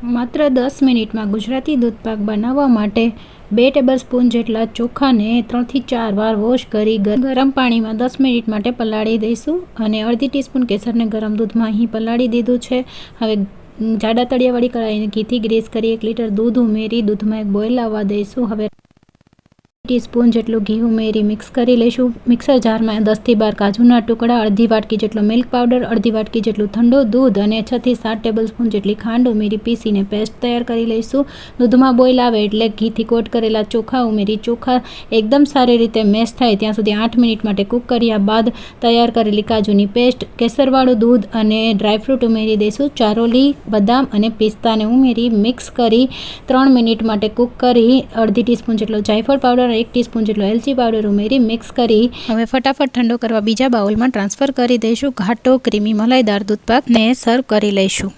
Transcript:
માત્ર દસ મિનિટમાં ગુજરાતી દૂધપાક બનાવવા માટે બે ટેબલસ્પૂન જેટલા ચોખાને ત્રણથી ચાર વાર વોશ કરી ગરમ પાણીમાં દસ મિનિટ માટે પલાળી દઈશું અને અડધી ટીસ્પૂન કેસરને ગરમ દૂધમાં અહીં પલાળી દીધું છે. હવે જાડા તળિયાવાળી કઢાઈને ઘીથી ગ્રીસ કરી એક લીટર દૂધ ઉમેરી દૂધમાં એક બોઇલ આવવા દઈશું. હવે ટીસ્પૂન જેટલું ઘી ઉમેરી મિક્સ કરી લઈશું. મિક્સર જારમાં દસથી બાર કાજુના ટુકડા, અડધી વાટકી જેટલો મિલ્ક પાવડર અડધી વાટકી જેટલું ઠંડુ દૂધ અને છથી સાત ટેબલસ્પૂન જેટલી ખાંડ ઉમેરી પીસીને પેસ્ટ તૈયાર કરી લઈશું. દૂધમાં બોઇલ આવે એટલે ઘીથી કોટ કરેલા ચોખા ઉમેરી ચોખા એકદમ સારી રીતે મેશ થાય ત્યાં સુધી આઠ મિનિટ માટે કૂક કર્યા બાદ તૈયાર કરેલી કાજુની પેસ્ટ કેસરવાળું દૂધ અને ડ્રાયફ્રૂટ ઉમેરી દઈશું. ચારોલી, બદામ અને પિસ્તાને ઉમેરી મિક્સ કરી ત્રણ મિનિટ માટે કૂક કરી અડધી ટીસ્પૂન જેટલો જાયફળ પાવડર એક ટીસ્પૂન જેટલો એલચી પાવડર ઉમેરી મિક્સ કરી હવે ફટાફટ ઠંડો કરવા બીજા બાઉલમાં ટ્રાન્સફર કરી દઈશું. ઘાટો, ક્રીમી મલાઈદાર દૂધપાકને સર્વ કરી લઈશું.